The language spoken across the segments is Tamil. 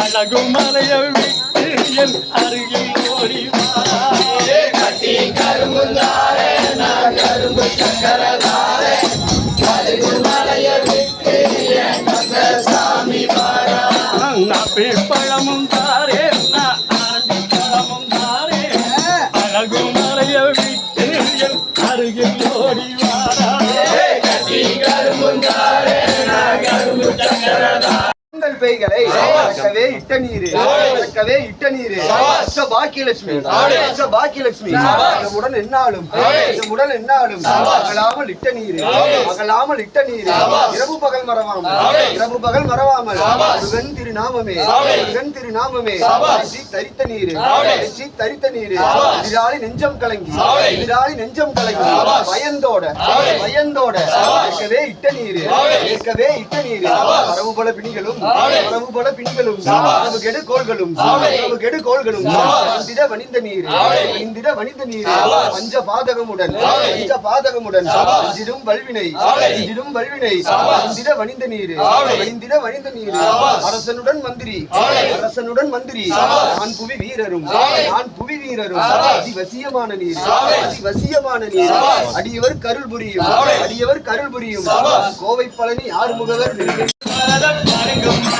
அழகு மலைய விட்டு என் அருகில் ஓடி வா. நப்பி பெய்களை கலக்கவே இட்ட நீரு. கலக்கவே இட்ட நீரு. பாக்கியலட்சுமி. பாக்கியலட்சுமி. உடன் என்னாலும் உடன் என்னாலும் அகலாமல் இட்ட நீரு. அகலாமல் இட்ட நீரு. இரவு பகல் மறவாமல் இரவு பகல் மறவாமல் முருகன் திருநாமமே முருகன் திருநாமமே தரித்த நீரு. தரித்த நீரு. எதிராளி நெஞ்சம் கலங்கி எதிராளி நெஞ்சம் கலங்கி பயந்தோட பயந்தோட இட்ட நீரு. இட்ட நீரு. வரவு பல பிணிகளும் வரவு பல பிணிகளும் வரவு கெடு கோள்களும் வரவு கெடு கோள்களும் இந்திர வணிந்த நீர். இந்திர வணிந்த நீர். பஞ்ச பாதகமுடன். பஞ்ச பாதகமுடன். இந்திரும் வல்வினை. இந்திரும் வல்வினை. இந்திர வணிந்த நீர். இந்திர வணிந்த நீர். அரசனுடன் மந்திரி. அரசனுடன் மந்திரி. நான் புவி வீரரும். நான் புவி வீரரும். அதிவசியமான நீர். அதிவசியமான நீர். அடியவர் கருள் புரியும். அடியவர் கருள் புரியும். கோவை பழனி ஆறுமுகவர் நெருங்கி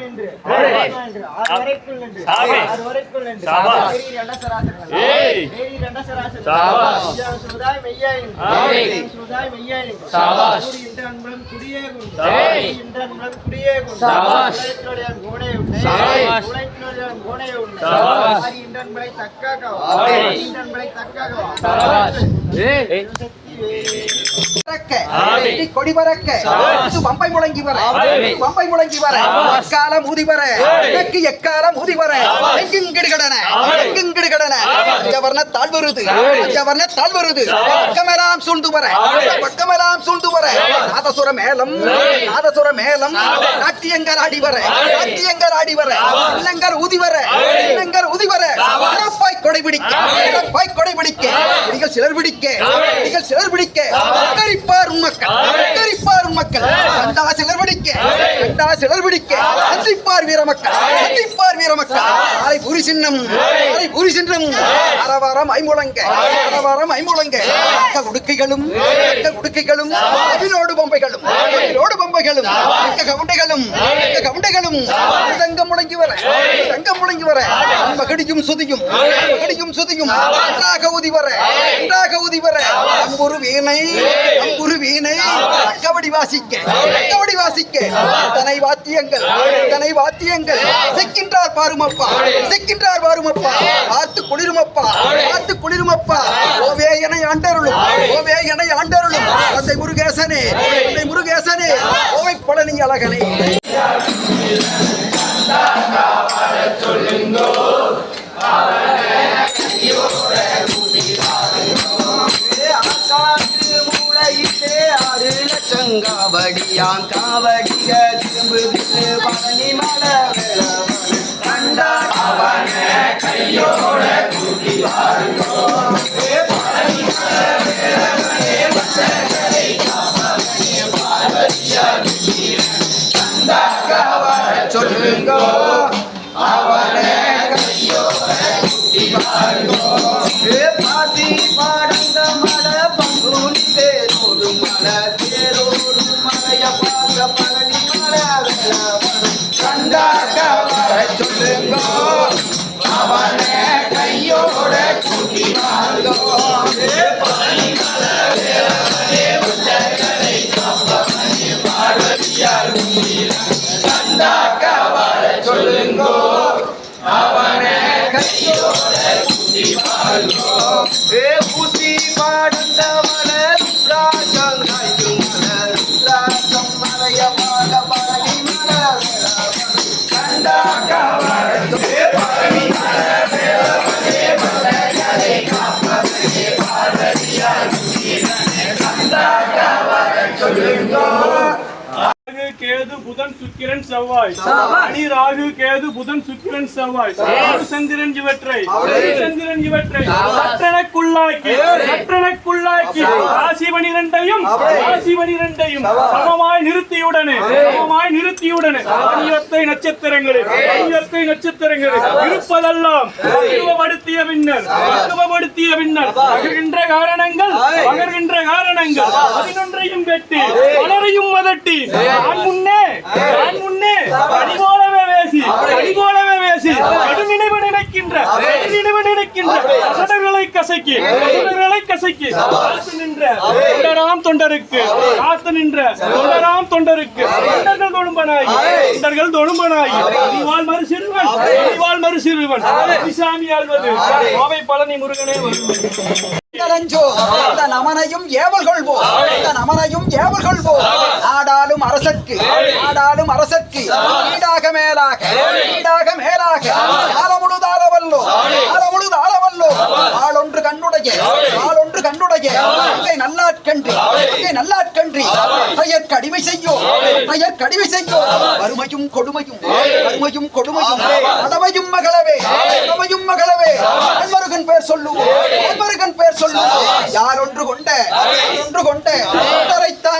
என்று சாமி. சாபாஷ். ஏய். சாபாஷ். ஆமென். சாபாஷ். ஏய். சாபாஷ். சாபாஷ். சாபாஷ். ஏய். பறக்க, ஆமென். வெற்றி கொடி பறக்க, பம்பை முழங்கி வர. பம்பை முழங்கி வர. எக்காலம் ஊதி வர. எனக்கு எக்காலம் ஊதி வர சாபாஷ். எங்கிடு கடன ஆமென். எங்கிடு கடன சாபாஷ். பஞ்சவர்ண தாழ்வருது. பஞ்சவர்ண தாழ்வருது. பக்கமெல்லாம் சூழ்ந்து வர. பக்கமெல்லாம் சூழ்ந்து வர. நாதசுர மேலம். நாதசுர மேலம் சாபாஷ். நாட்டியங்கர் ஆடி வர ஆமென். நாட்டியங்கர் ஆடி வர சாபாஷ். இல்லங்கர் ஊதி வர ஆமென். இல்லங்கர் ஊதி வர சாபாஷ். சிறப்பாய் கொடை பிடிக்க ஆமென். சிறப்பாய் கொடை பிடிக்க ஆமென். நீங்கள் சிலர் பிடிக்க. நீங்கள் சிலர் பிடிக்க. கரிப்பார் மக்கள். கரிப்பார் மக்கள். கண்டா சிலர் பிடிக்க. கண்டா சிலர் பிடிக்க. சந்திப்பார் வீர மக்கள். சந்திப்பார் வீர மக்கள். ஆலை புரி சின்னம். ஆலை புரி சின்னம். அரவாரம் ஐமுழங்க. அரவாரம் ஐமுழங்க. அக்க உடுக்கைகளும் அக்க உடுக்கைகளும் அவினோடு பொம்மைகளும் அவினோடு பொம்மைகளும் அக்க கவுண்டைகளும் அக்க கவுண்டைகளும் தங்கம் முழங்கி வர தங்கம் முழங்கி வர மகடியும் சுதியும் மகடியும் சுதியும் ஊதி வர ஒன்றாக ஊதி வர. அம்புரு வீணை அம்புரு வீணை. கபடி வாசிக்க கபடி வாசிக்க. தனை வாத்தியங்கள் தனை வாத்தியங்கள். இசைக்கின்றார் பாருமப்பா இசைக்கின்றார் பாருமப்பா. பார்த்து குளிருமப்பா பார்த்து குளிருமப்பா. ஓவே என ஆண்டருளும் ஓவே என ஆண்டருளும். தந்தை முருகேசனே தந்தை முருகேசனே ஓவை பழனி அழகனே. காவடியாம் காவடிய திரும்பு பழனி மலை கண்டா சொல்லுங்க அவனை கையோட புதன் சுக்கிரன் செவ்வாய். சனி ராகு கேது புதன் சுக்கிரன் செவ்வாய். சந்திரன் இவற்றை. சந்திரன். இவற்றை. சற்றனக்குள்ளாக்கி ராசி பனிரெண்டையும் ராசி பனிரெண்டையும் சமமாய் நிறுத்தியுடனே சமமாய் நிறுத்தியுடனே அணியத்தை நட்சத்திரங்களே அணியத்தை நட்சத்திரங்களே இருப்பதெல்லாம் பக்குவப்படுத்திய பின்னர் பக்குவப்படுத்திய பின்னர் பகர்கின்ற காரணங்கள் பகர்கின்ற காரணங்கள் பதினொன்றையும் கட்டி பலரையும் மதட்டி நான் முன்னே நான் முன்னே அடி போலவே வேசி அடி போலவே வேசி கடுநினைவு நினைக்கின்ற கடுநினைவு நினைக்கின்ற கசடர்களை கசக்கி கசடர்களை கசக்கி நின்ற தொண்டராம் தொண்டருக்கு காத்து நின்ற தொண்டராம் தொண்டருக்கு தொண்டர்கள் தொழும்பனாகி தொண்டர்கள் தொழும்பனாகி அறிவாள் மறு சிறுவன் அறிவாள் மறு சிறுவன் சாமி ஆள்வது. கோவை பழனி முருகனே வருவது. கலஞ்சோ இந்த நமனையும் ஏவல் கொள்வோம் இந்த நமனையும் ஏவல் கொள்வோம் நாடாளும் அரசர்க்கு நாடாளும் அரசர்க்கு ஈடாக மேலாக ஈடாக மேலாக ஆலமுழுது ஆளவல்லோ ஆலமுழுது கண்ணுடைய. ஆளொன்று கண்ணுடைய. அங்கே நல்லாட்கன்று. நல்லாட்கன்று. பெயர் கடிமை செய்யோ. பெயர் கடிமை செய்யோ. வறுமையும் கொடுமையும். வறுமையும் கொடுமையும். கடமையும் மகளவே. கடமையும் மகளவே. அன்பருகன் பேர் சொல்லுவோம். அன்பருகன் பேர் சொல்லுவோம். யார் ஒன்று கொண்ட? ஒன்று கொண்ட?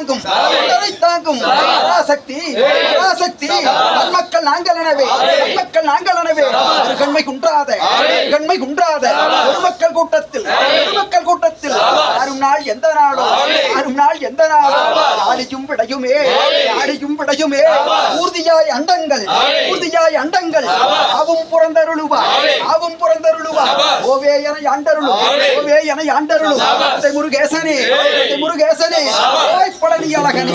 தாங்கும். உடரை தாங்கும். பராசக்தி. பராசக்தி. நன்மக்கள் நாங்கள் எனவே. நன்மக்கள் நாங்கள் எனவே. ஒரு கண்மை குன்றாத. கண்மை குன்றாத. ஒரு மக்கள் கூட்டத்தில். ஒரு மக்கள் கூட்டத்தில். ஆறும் நாள் எந்த நாளோ? ஆறும் நாள் எந்த நாளோ? ஆடியும் விடையுமே. ஆடியும் விடையுமே. ஊர்தியாய் அண்டங்கள். ஊர்தியாய் அண்டங்கள். ஆவும் புறந்தருளுவா. ஆவும் புறந்தருளுவா. ஓவே என ஆண்டருளும் ஓவே என ஆண்டருளும் தந்தை முருகேசனே. নিয়ে রাখেন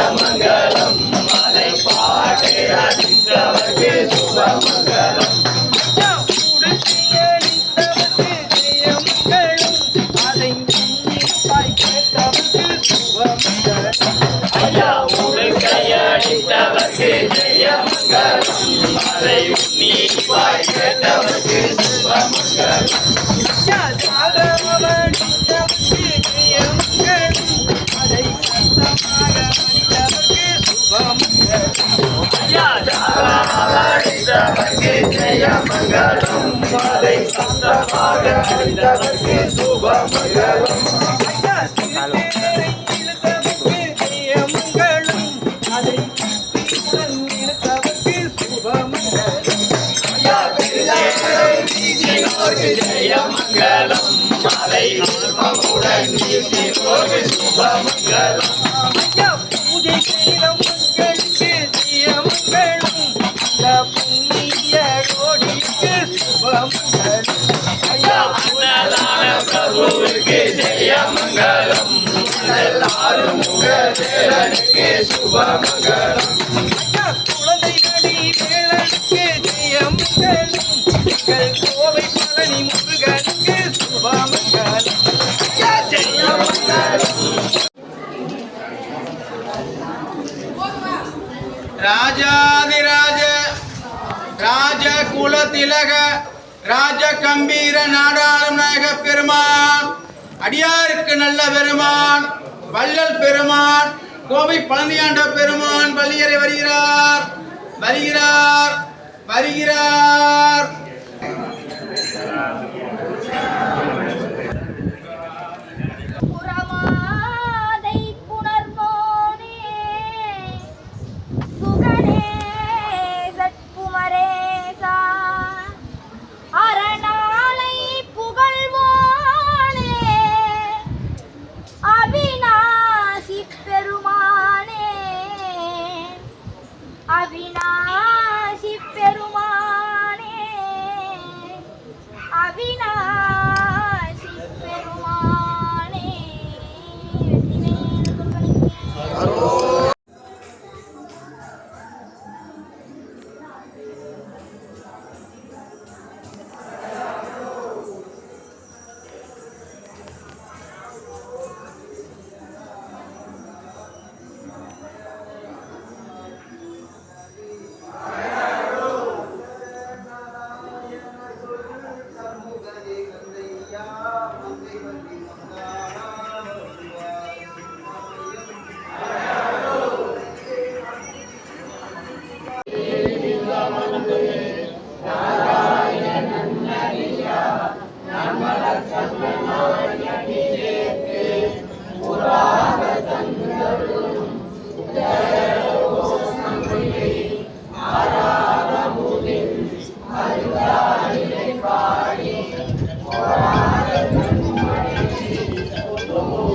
சுபமங்கலம் மலை பாடுகின்ற சுபமங்கலம் படித்தவர்க்கு ஜெயமங்கலம் அதை உண்ணி வாய் கேட்டவர்க்கு ஜெயமங்கலம் அதை சந்தமாக அடைந்தவர்க்கு சுபமங்கலம் தந்தை முருகேசனே ஓய் பழனி அழகனே ராஜாதிராஜ ராஜ குல திலக ராஜ கம்பீர நாடாளும் நாயக பெருமான் அடியாருக்கு நல்ல பெருமான் வள்ளல் பெருமான் கோவை பழனியாண்ட பெருமான் பள்ளியரை வருகிறார் வருகிறார் வருகிறார்.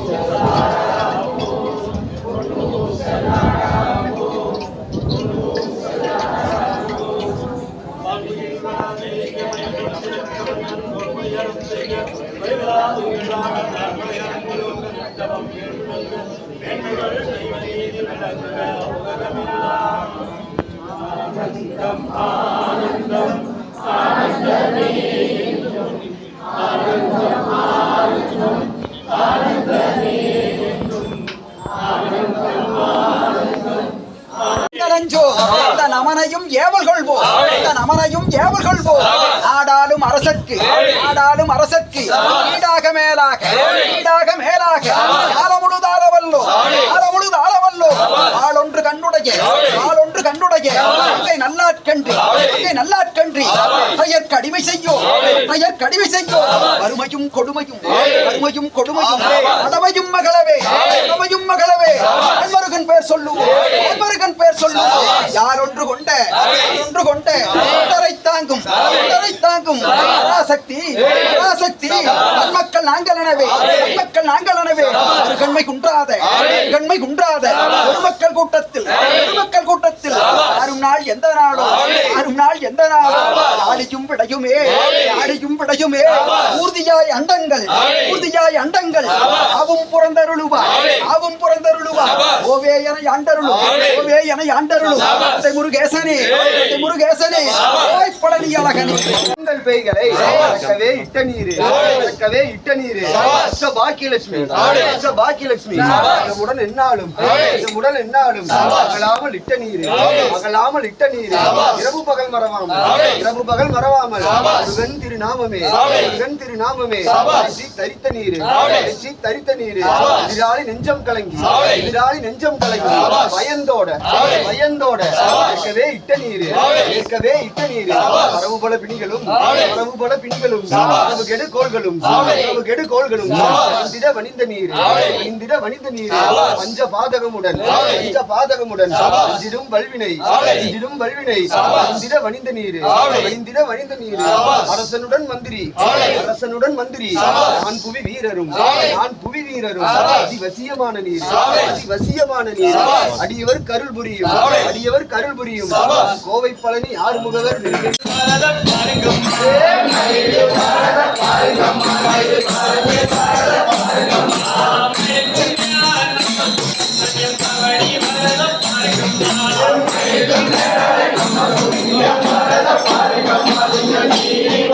Gracias. நமனையும் ஏவல் கொள்வோம் நாடாளும் அரசர்க்கு நாடாளும் அரசர்க்கு ஈடாக மேலாக ஈடாக மேலாக ஆரமுழுது ஆரவல்லோ ஆரமுழுது ஆரவல்லோ ஆளொன்று கண்டுடைய ஆளொன்று அங்கே நல்லாட்கன்று. நல்லாட்கன்று. பெயர்க்கு அடிமை செய்யோ பெயர்க்கு அடிமை செய்யோ வறுமையும் கொடுமையும். வறுமையும் கொடுமையும். அடமையும் மகளவே. அடமையும் மகளவே. அன்பருகன் பேர் சொல்லுவோம் அன்பருகன் பேர் சொல்லுவோம் யார் ஒன்று கொண்ட? ஒன்று கொண்ட? உடரை தாங்கும். உடரை தாங்கும். பராசக்தி. பராசக்தி. மக்கள் நாங்கள் எனவே. மக்கள் நாங்கள் எனவே. கண்மை குன்றாத. கண்மை குன்றாத. ஒரு மக்கள் கூட்டத்தில். மக்கள் கூட்டத்தில். ஆறும் நாள் எந்த நாளோ ஆறும் நாள் எந்த நாளோ ஆடியும் விடையுமே. ஆடியும் விடையுமே. ஊர்தியாய் அண்டங்கள். ஊர்தியாய் அண்டங்கள். ஆவும் புறந்தருளுவா. ஆவும் புறந்தருளுவா. ஓவே என ஆண்டருளும் ஓவே என ஆண்டருளும் தந்தை முருகேசனே. தந்தை முருகேசனே. ஓய் பழனி அழகனே. உங்கள் பேய்களை கலக்கவே இட்ட நீரு. கலக்கவே இட்ட நீரு. பாக்கியலட்சுமி. பாக்கியலட்சுமி. உடன் என்னாலும். உடன் என்னாலும். அகலாமல் இட்ட நீரு. அகலாமல் இட்ட நீரு. இரவு பகல் மறவாமல். இரவு பகல் மறவாமல். முருகன் திருநாமமே. முருகன் திருநாமமே. தரித்த நீரு. தரித்த நீரு. எதிராளி நெஞ்சம் கலங்கி. எதிராளி நெஞ்சம் கலங்கி. பயந்தோட. பயந்தோட. இட்ட நீரு. ஏற்கவே இட்ட நீரு. வரவு பல பிணிகளும் வரவு பல பிணிகளும் வரவு கெடு கோள்களும் வரவு கெடு கோள்களும் இந்திட வணிந்த நீர். இந்திட வணிந்த நீர். பஞ்ச பாதகமுடன் பஞ்ச பாதகமுடன் வல்வினை. இடும் வல்வினை சிட வணிந்த நீர் வைந்திட வணிந்த நீர் அரசனுடன் மந்திரி அரசனுடன் மந்திரி நான் புவி வீரரும் நான் புவி வீரரும் அதிவசியமான நீர் அதிவசியமான நீர் அடியவர் கருள் புரியும் அடியவர் கருள் புரியும் கோவை பழனி ஆறுமுகவர் பாருங்க పారికమ్మ పారికమ్మ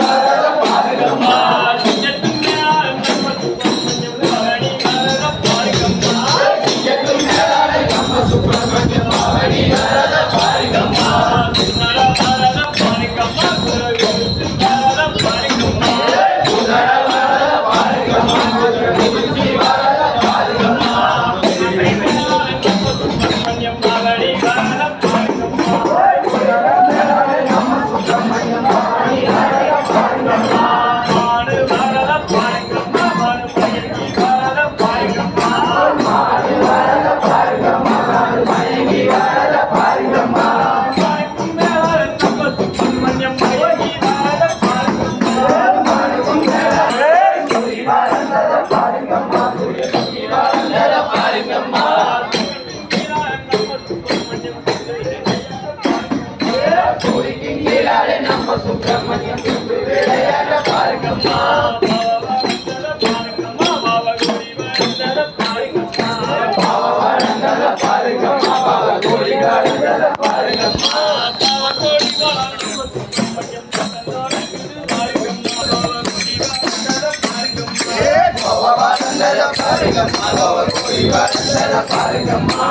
ராம சுப்பிரமணியம் விளையாட பாருங்கம்மா பாருங்கம்மா பாபா கோடி காலந்தர பாருங்கம்மா பாருங்கம்மா.